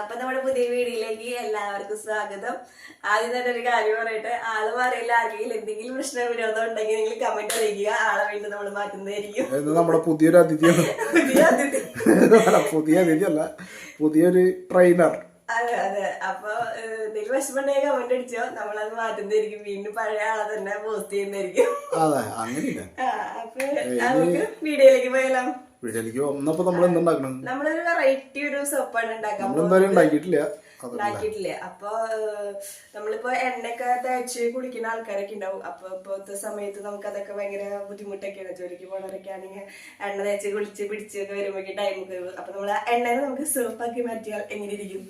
അപ്പൊ നമ്മുടെ പുതിയ വീഡിയോയിലേക്ക് എല്ലാവർക്കും സ്വാഗതം. ആദ്യം തന്നെ ഒരു കാര്യം പറയട്ടെ. ആൾ പറയില്ല ആർക്കെങ്കിലും എന്തെങ്കിലും പ്രശ്നം വിരോധം ഉണ്ടെങ്കിൽ നിങ്ങൾ കമന്റ് അറിയിക്കുക. ആളെ വീണ്ടും നമ്മൾ മാറ്റുന്നതായിരിക്കും. നമ്മുടെ പുതിയൊരു അതിഥിയാണ്. പുതിയ അതിഥി. പുതിയ അതിഥി അല്ല. പുതിയൊരു ട്രെയിനർ അതെ അതെ. അപ്പൊ എന്തെങ്കിലും വിഷമമുണ്ടെങ്കിൽ കമന്റ് അടിച്ചോ. നമ്മളത് മാറ്റുന്നതായിരിക്കും. വീണ്ടും പഴയ ആളെ തന്നെ പോസ്റ്റ് ചെയ്യുന്നതായിരിക്കും. അപ്പൊ നമുക്ക് വീഡിയോയിലേക്ക് പോയാലോ? വീട്ടിലേക്ക് വന്നപ്പോ നമ്മൾ എന്തുണ്ടാക്കണം നമ്മളൊരു വെറൈറ്റി ഒരു സോപ്പാണ് എന്തായാലും ഉണ്ടാക്കിയിട്ടില്ല. ഉണ്ടാക്കിയിട്ടില്ലേ. അപ്പൊ നമ്മളിപ്പോ എണ്ണയൊക്കെ തേച്ച് കുളിക്കുന്ന ആൾക്കാരൊക്കെ ഉണ്ടാവും. അപ്പൊ ഇപ്പോഴത്തെ സമയത്ത് നമുക്ക് അതൊക്കെ ഭയങ്കര ബുദ്ധിമുട്ടൊക്കെയാണ്. ജോലിക്ക് പോണവരൊക്കെ ആണെങ്കിൽ എണ്ണ തേച്ച് കുളിച്ച് പിടിച്ചൊക്കെ വരുമ്പോഴേക്കും ടൈം കഴിവ് അപ്പൊ നമ്മൾ എണ്ണനെ നമുക്ക് സോപ്പാക്കി മാറ്റിയാൽ എങ്ങനെ ഇരിക്കും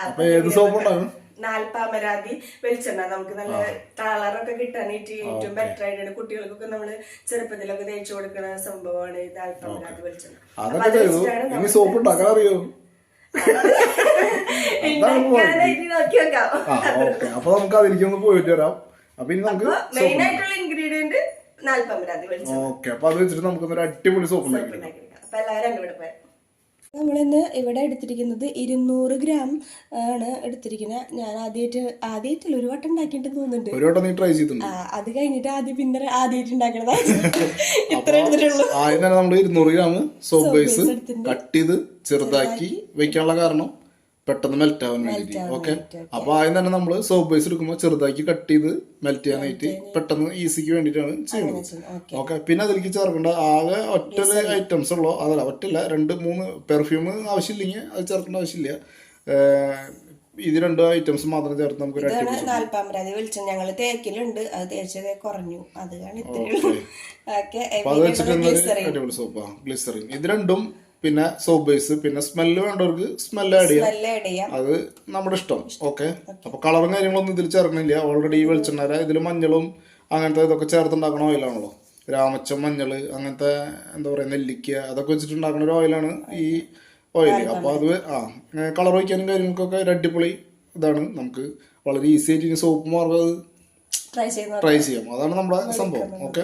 അപ്പൊ ഏത് സോപ്പ് ഉണ്ടാകും നാൽപ്പാമരാതി വെളിച്ചെണ്ണ. നമുക്ക് നല്ല കളറൊക്കെ കിട്ടാനായിട്ട് ഏറ്റവും ബെറ്റർ ആയിട്ടാണ് കുട്ടികൾക്കൊക്കെ നമ്മൾ ചെറുപ്പത്തിലൊക്കെ തേച്ചു കൊടുക്കുന്ന സംഭവമാണ് ഈ നാൽപ്പാമരാതി വെളിച്ചെണ്ണ. സോപ്പ് ഉണ്ടാക്കാൻ അറിയോ? അപ്പൊ നമുക്ക് അതിലേക്ക് ഒന്ന് പോയിട്ട് വരാം. അപ്പൊ ഇനി നമുക്ക് മെയിൻ ആയിട്ടുള്ള ഇൻഗ്രീഡിയന്റ് നാൽപ്പമരാതി വെളിച്ചെണ്ണ. ഓക്കെ. അപ്പൊ അത് വെച്ചിട്ട് നമുക്ക് അടിപൊളി സോപ്പ് ഉണ്ടാക്കി അപ്പൊ എല്ലാവരും അങ്ങോട്ട് ഇവിടെ പോയാൽ നമ്മളിന്ന് ഇവിടെ എടുത്തിരിക്കുന്നത് ഇരുന്നൂറ് ഗ്രാം ആണ് എടുത്തിരിക്കുന്നത് ഞാൻ ആദ്യമായിട്ട് ആദ്യമായിട്ടില്ല ഒരു വട്ടം ഉണ്ടാക്കിയിട്ട് തോന്നുന്നുണ്ട്. ഒരു വട്ടം നീ ട്രൈ ചെയ്തിട്ടുണ്ട്. അത് കഴിഞ്ഞിട്ട് ആദ്യം പിന്നെ ആദ്യമായിട്ട് ഉണ്ടാക്കണതാ. ഇത്ര എടുത്തിട്ടുള്ളൂ. ആദ്യം തന്നെ നമ്മൾ ഇരുന്നൂറ് ഗ്രാം സോപ്പ് ബേസ് കട്ട് ചെയ്ത് ചെറുതാക്കി. വെക്കാനുള്ള കാരണം പെട്ടെന്ന് മെൽറ്റ് ആവാൻ വേണ്ടി ഓക്കെ അപ്പൊ ആദ്യം തന്നെ നമ്മൾ സോപ്പ് ബേസ് എടുക്കുമ്പോൾ ചെറുതാക്കി കട്ട് ചെയ്ത് മെൽറ്റ് ചെയ്യാനായിട്ട് പെട്ടെന്ന് ഈസിക്ക് വേണ്ടിയിട്ടാണ് ചെയ്യുന്നത്. ഓക്കെ പിന്നെ അതിലേക്ക് ചേർക്കേണ്ട ആകെ ഒറ്റ ഐറ്റംസ് ഉള്ളൂ? അതല്ല ഒറ്റല്ല രണ്ട് മൂന്ന് പെർഫ്യൂം ആവശ്യമില്ലെങ്കിൽ അത് ചേർക്കേണ്ട ആവശ്യമില്ല. ഇത് രണ്ട് ഐറ്റംസ് മാത്രം ചേർത്ത് നമുക്ക് ഒരു ഇതാണ് നാൽപ്പാമരാതി വെളിച്ചെണ്ണ ഞങ്ങൾ തേക്കിലുണ്ട്. അത് തേച്ചത് കുറഞ്ഞു. അത് ഗ്ലിസറിൻ ഇത് രണ്ടും പിന്നെ സോപ്പ് ബേസ് പിന്നെ സ്മെല്ല് വേണ്ടവർക്ക് സ്മെല്ല് ആഡ് ചെയ്യാം. അത് നമ്മുടെ ഇഷ്ടം. ഓക്കെ അപ്പൊ കളറും കാര്യങ്ങളൊന്നും ഇതിൽ ചേർക്കണില്ല ഓൾറെഡി ഈ വെളിച്ചെണ്ണ ഇതിൽ മഞ്ഞളും അങ്ങനത്തെ ഇതൊക്കെ ചേർത്തുണ്ടാക്കണ ഓയിലാണല്ലോ രാമച്ചം മഞ്ഞൾ അങ്ങനത്തെ എന്താ പറയാ നെല്ലിക്ക അതൊക്കെ വെച്ചിട്ടുണ്ടാക്കുന്ന ഒരു ഓയിലാണ് ഈ ഓയിൽ അപ്പൊ അത് ആ കളർ വയ്ക്കാനും കാര്യങ്ങൾക്കൊക്കെ ഒരു അടിപൊളി ഇതാണ്. നമുക്ക് വളരെ ഈസി ആയിട്ട് ഇനി സോപ്പ് മാർഗം ട്രൈ ചെയ്യാം. അതാണ് നമ്മുടെ സംഭവം. ഓക്കെ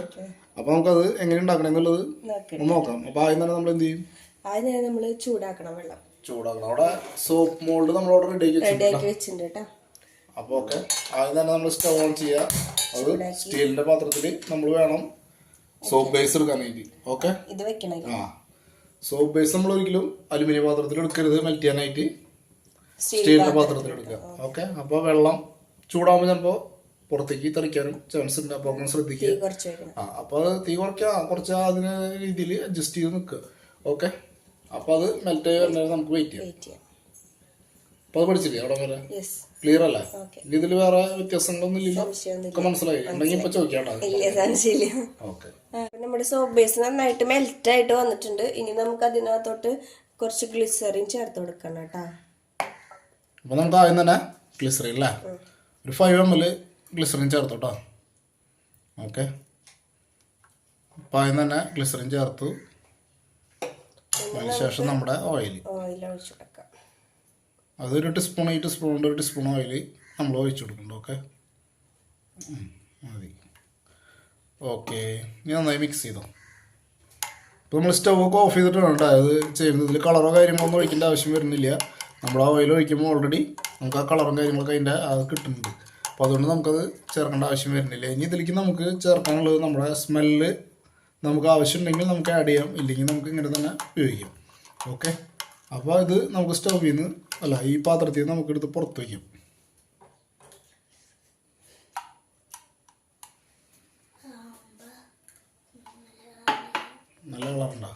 അപ്പൊ നമുക്കത് എങ്ങനെ ഉണ്ടാക്കണം എന്നുള്ളത് നോക്കാം അപ്പോൾ നോക്കാം. അപ്പൊ ആദ്യം തന്നെ നമ്മൾ എന്ത് ചെയ്യും? ആദ്യം നമ്മൾ ചൂടാക്കണം വെള്ളം. ചൂടാക്കണം. അവിടെ സോപ്പ് മോൾഡ് നമ്മൾ അവിടെ റെഡി ആക്കി വെച്ചിട്ടുണ്ട് റെഡിയാക്കി വെച്ചിട്ടുണ്ട് കേട്ടോ അപ്പോൾ ഓക്കെ ആദ്യം തന്നെ നമ്മൾ സ്റ്റവ് ഓൺ ചെയ്യുക അത് സ്റ്റീലിന്റെ പാത്രത്തിൽ നമ്മൾ വേണം സോപ്പ് ബേസ് എടുക്കാനായിട്ട് ഓക്കെ ഇത് വെക്കണം ആ. സോപ്പ് ബേസ് നമ്മൾ ഒരിക്കലും അലുമിനിയം പാത്രത്തിൽ എടുക്കരുത്. മെൽറ്റ് ചെയ്യാനായിട്ട് സ്റ്റീലിന്റെ പാത്രത്തിൽ എടുക്കുക. ഓക്കെ അപ്പോൾ വെള്ളം ചൂടാകുമ്പോൾ ചിലപ്പോൾ പുറത്തേക്ക് തെറിക്കാനും ചാൻസ് ഉണ്ട്. അപ്പോൾ അങ്ങനെ ശ്രദ്ധിക്കുക. ആ. അപ്പോൾ തീ കുറയ്ക്കുക. കുറച്ച് അതിന് രീതിയിൽ അഡ്ജസ്റ്റ് ചെയ്ത് നിൽക്കുക. ഓക്കെ അപ്പോൾ അത് മെൽറ്റ് ആയി വരുന്നവരെ നമുക്ക് വെയിറ്റ് ചെയ്യാം. വെയിറ്റ് ചെയ്യാം. അപ്പോൾ അത് പഠിച്ചില്ലേ അവിടെ വരെ? യെസ് ക്ലിയർ അല്ലേ? ഇതിൽ വേറെ വ്യത്യാസങ്ങളൊന്നും ഇല്ലല്ലോ മനസ്സിലായി. ഉണ്ടെങ്കിൽ ഇപ്പൊ ചോദിക്കാട്ടോ. ഇല്ല സംശയമില്ല. ഓക്കെ നമ്മുടെ സോപ്പ് ബേസ് നന്നായിട്ട് മെൽറ്റ് ആയിട്ട് വന്നിട്ടുണ്ട്. ഇനി നമുക്ക് അതിനകത്തോട്ട് കുറച്ച് ഗ്ലിസറിൻ ചേർത്ത് കൊടുക്കണം കേട്ടോ. അപ്പൊ നമുക്ക് ആദ്യം തന്നെ ഗ്ലിസറിൻ അല്ലേ ഒരു ഫൈവ് എം എൽ ഗ്ലിസറിൻ ചേർത്തോട്ടോ ഓക്കെ അപ്പൊ ആദ്യം തന്നെ ഗ്ലിസറിൻ ചേർത്തു. അതിനുശേഷം നമ്മുടെ ഓയിൽ ഓയിൽ ഒഴിച്ചു കൊടുക്കാം. അതൊരു ടീസ്പൂൺ ഈ ടീസ്പൂണിന്റെ ഒരു ടീസ്പൂൺ ഓയിൽ നമ്മൾ ഒഴിച്ചു കൊടുക്കുന്നുണ്ട് ഓക്കെ മതി. ഓക്കെ ഇനി നന്നായി മിക്സ് ചെയ്തോ. ഇപ്പോൾ നമ്മൾ സ്റ്റവ് ഒക്കെ ഓഫ് ചെയ്തിട്ടാണ് കേട്ടോ അത് ചെയ്യുന്നത്. ഇതിൽ കളറോ കാര്യങ്ങളൊന്നും ഒഴിക്കേണ്ട ആവശ്യം വരുന്നില്ല. നമ്മൾ ആ ഓയിൽ ഒഴിക്കുമ്പോൾ ഓൾറെഡി നമുക്ക് ആ കളറും കാര്യങ്ങളൊക്കെ അതിന്റെ അത് കിട്ടുന്നുണ്ട്. അപ്പോൾ അതുകൊണ്ട് നമുക്കത് ചേർക്കേണ്ട ആവശ്യം വരുന്നില്ല. ഇനി ഇതിലേക്ക് നമുക്ക് ചേർക്കാനുള്ളത് നമ്മുടെ സ്മെല്ല് നമുക്ക് ആവശ്യമുണ്ടെങ്കിൽ നമുക്ക് ആഡ് ചെയ്യാം. ഇല്ലെങ്കിൽ നമുക്ക് ഇങ്ങനെ തന്നെ ഉപയോഗിക്കാം. ഓക്കെ അപ്പോൾ ഇത് നമുക്ക് സ്റ്റൗവിൽ നിന്ന് അല്ല ഈ പാത്രത്തിൽ നിന്ന് നമുക്കെടുത്ത് പുറത്ത് വയ്ക്കാം. നല്ല കളറുണ്ടോ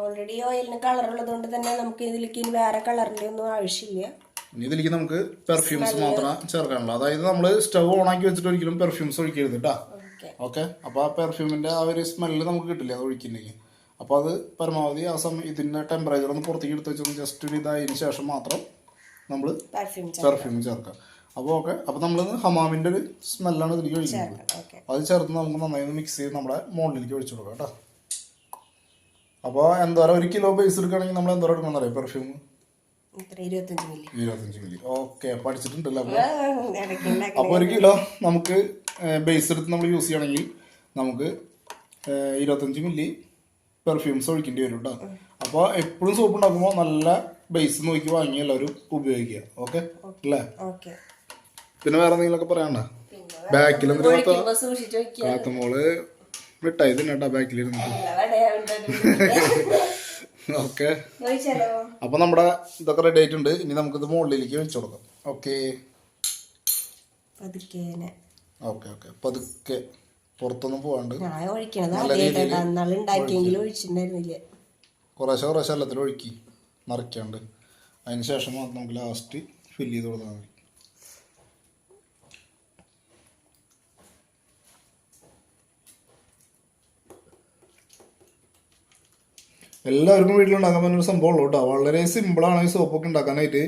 ഓൾറെഡി ഓയിലിന് കളർ ഉള്ളതുകൊണ്ട് തന്നെ നമുക്ക് ഇതിലേക്ക് ഇനി വേറെ കളറിന്റെ ഒന്നും ആവശ്യമില്ല. ഇനി ഇതിലേക്ക് നമുക്ക് പെർഫ്യൂംസ് മാത്രം ചേർക്കാനുള്ളൂ. അതായത് നമ്മൾ സ്റ്റവ് ഓൺ ആക്കി വെച്ചിട്ട് ഒരിക്കലും പെർഫ്യൂംസ് ഒഴിക്കരുത് കേട്ടോ ഓക്കെ. അപ്പൊ അപ്പോൾ ആ പെർഫ്യൂമിന്റെ ആ ഒരു സ്മെല്ല് നമുക്ക് കിട്ടില്ല അത് ഒഴിക്കുന്നുണ്ടെങ്കിൽ അപ്പോൾ അത് പരമാവധി ആ സമയം ഇതിന്റെ ടെമ്പറേച്ചർ ഒന്ന് പുറത്തേക്ക് എടുത്ത് വെച്ചൊന്ന് ജസ്റ്റ് ഒരു ഇതായതിനു ശേഷം മാത്രം നമ്മൾ പെർഫ്യൂം ചേർക്കാം അപ്പോൾ ഓക്കെ. അപ്പോൾ നമ്മൾ ഹമാമിന്റെ ഒരു സ്മെല്ലാണ് ഇതിലേക്ക് ഒഴിക്കുന്നത്. അത് ചേർത്ത് നമുക്ക് നന്നായി മിക്സ് ചെയ്ത് നമ്മുടെ മോളിലേക്ക് ഒഴിച്ചു കൊടുക്കാം കേട്ടോ. അപ്പോൾ പറയുക ഒരു കിലോ ബേസ് എടുക്കുകയാണെങ്കിൽ നമ്മൾ എന്താ എടുക്കണം അറിയാം പെർഫ്യൂം ഇരുപത്തഞ്ച് മില്ലി. ഓക്കെ അപ്പോൾ ഇടയ്ക്ക് അപ്പോൾ ഒരു കിലോ നമുക്ക് ബേസ് എടുത്ത് നമ്മൾ യൂസ് ചെയ്യണമെങ്കിൽ നമുക്ക് ഇരുപത്തഞ്ച് മില്ലി പെർഫ്യൂംസ് ഒഴിക്കേണ്ടി വരും കേട്ടോ അപ്പോൾ എപ്പോഴും സോപ്പ് ഉണ്ടാക്കുമ്പോൾ നല്ല ബേസ് നോക്കി വാങ്ങി എല്ലാവരും ഉപയോഗിക്കുക. ഓക്കെ? അല്ലേ? പിന്നെ വേറെ എന്തെങ്കിലുമൊക്കെ പറയാണ്ട ബാക്കിൽ കാത്തുമോൾ മിഠായി തിന്നട്ടാ ബാക്കിലിരുന്ന് ഓക്കെ. അപ്പൊ നമ്മുടെ ഇതൊക്കെ റെഡി ആയിട്ടുണ്ട്. ഇനി നമുക്കിത് മുകളിലേക്ക് വെച്ചു കൊടുക്കാം. ഓക്കെ. Okay okay. പതുക്കെ പുറത്തൊന്നും പോവാണ്ട്. കുറേശ്ശെ കുറേശ്ശെ എല്ലാത്തിലും ഒഴുക്കി. നിറയ്ക്കാണ്ട്. അതിന് ശേഷം നമുക്ക് ലാസ്റ്റ് ഫില്ല് ചെയ്ത് കൊടുത്താൽ മതി. എല്ലാവർക്കും വീട്ടിലുണ്ടാക്കാൻ പറ്റുന്ന ഒരു സംഭവം ഉള്ളൂ കേട്ടോ. വളരെ സിമ്പിളാണ് ഈ സോപ്പൊക്കെ ഉണ്ടാക്കാനായിട്ട്.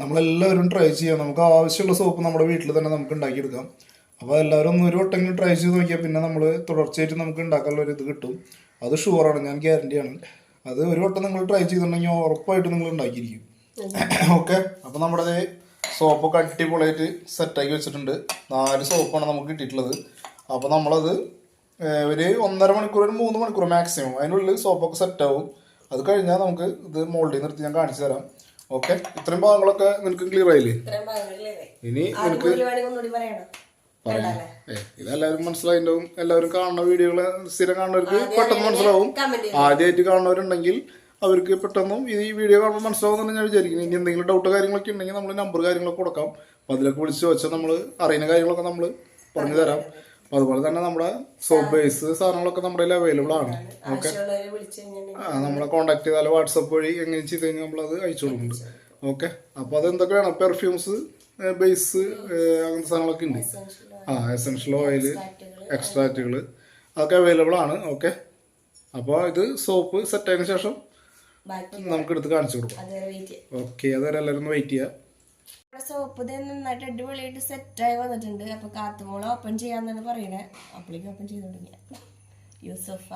നമ്മളെല്ലാവരും ട്രൈ ചെയ്യാം. നമുക്ക് ആവശ്യമുള്ള സോപ്പ് നമ്മുടെ വീട്ടിൽ തന്നെ നമുക്ക് ഉണ്ടാക്കിയെടുക്കാം. അപ്പോൾ എല്ലാവരും ഒന്ന് ഒരു വട്ടമെങ്കിലും ട്രൈ ചെയ്ത് നോക്കിയാൽ പിന്നെ നമ്മൾ തുടർച്ചയായിട്ട് നമുക്ക് ഉണ്ടാക്കാനുള്ള ഒരു ഇത് കിട്ടും. അത് ഷുവറാണ് ഞാൻ ഗ്യാരണ്ടിയാണ് അത് ഒരു വട്ടം നിങ്ങൾ ട്രൈ ചെയ്തിട്ടുണ്ടെങ്കിൽ ഉറപ്പായിട്ട് നിങ്ങൾ ഉണ്ടാക്കിയിരിക്കും. ഓക്കെ അപ്പോൾ നമ്മുടെ സോപ്പൊക്കെ അടിപൊളിയായിട്ട് സെറ്റാക്കി വെച്ചിട്ടുണ്ട്. നാല് സോപ്പാണ് നമുക്ക് കിട്ടിയിട്ടുള്ളത്. അപ്പോൾ നമ്മളത് ഒരു ഒന്നര മണിക്കൂർ ഒരു മൂന്ന് മണിക്കൂർ മാക്സിമം അതിനുള്ളിൽ സോപ്പൊക്കെ സെറ്റാവും അത് കഴിഞ്ഞാൽ നമുക്ക് ഇത് മോൾഡിൽ നിർത്തി ഞാൻ കാണിച്ചു തരാം. ഓക്കെ ഇത്രയും ഭാഗങ്ങളൊക്കെ നിനക്ക് ക്ലിയർ ആയില്ലേ? ഇനി നിനക്ക് ഇതെല്ലാവരും മനസ്സിലായിട്ടുണ്ടാവും. എല്ലാവരും കാണുന്ന വീഡിയോകൾ സ്ഥിരം കാണുന്നവർക്ക് പെട്ടെന്ന് മനസ്സിലാവും. ആദ്യമായിട്ട് കാണുന്നവരുണ്ടെങ്കിൽ അവർക്ക് പെട്ടെന്നും ഈ വീഡിയോ കാണുമ്പോൾ മനസ്സിലാവുമെന്ന് ഞാൻ വിചാരിക്കുന്നു. ഇനി എന്തെങ്കിലും ഡൗട്ട് കാര്യങ്ങളൊക്കെ ഉണ്ടെങ്കിൽ നമ്മൾ നമ്പർ കാര്യങ്ങളൊക്കെ കൊടുക്കാം. അപ്പോൾ അതിലൊക്കെ വിളിച്ച് വെച്ചാൽ നമ്മൾ അറിയുന്ന കാര്യങ്ങളൊക്കെ നമ്മൾ പറഞ്ഞു തരാം. അപ്പോൾ അതുപോലെ തന്നെ നമ്മുടെ സോപ്പ് ബേസ് സാധനങ്ങളൊക്കെ നമ്മുടെ കയ്യിൽ അവൈലബിൾ ആണ്. ഓക്കെ ആ നമ്മളെ കോണ്ടാക്ട് ചെയ്താൽ വാട്സപ്പ് വഴി എങ്ങനെ ചെയ്ത് കഴിഞ്ഞാൽ നമ്മളത് അയച്ചു കൊടുക്കുന്നുണ്ട് ഓക്കെ അപ്പോൾ അത് എന്തൊക്കെ പെർഫ്യൂംസ് ബേസ് അങ്ങനത്തെ സാധനങ്ങളൊക്കെ ഉണ്ട്. ആ എസെൻഷ്യൽ ഓയിൽ എക്സ്ട്രാക്റ്റുകൾ അതൊക്കെ അവൈലബിൾ ആണ്. ഓക്കെ അപ്പോൾ ഇത് സോപ്പ് സെറ്റ് ആയതിനു ശേഷം നമുക്ക് എടുത്ത് കാണിച്ചു കൊടുക്കാം. ഓക്കെ അതുവരെ എല്ലാവരും ഒന്ന് വെയിറ്റ് ചെയ്യുക സോപ്പ് ഇത് നന്നായിട്ട് അടിപൊളിയായിട്ട് സെറ്റായി വന്നിട്ടുണ്ട്. അപ്പൊ കാത്തുമോളെ ഓപ്പൺ ചെയ്യാന്നാണ് പറയണേ. അപ്പോഴേക്കും ഓപ്പൺ ചെയ്ത് തുടങ്ങിയ. യൂസഫ്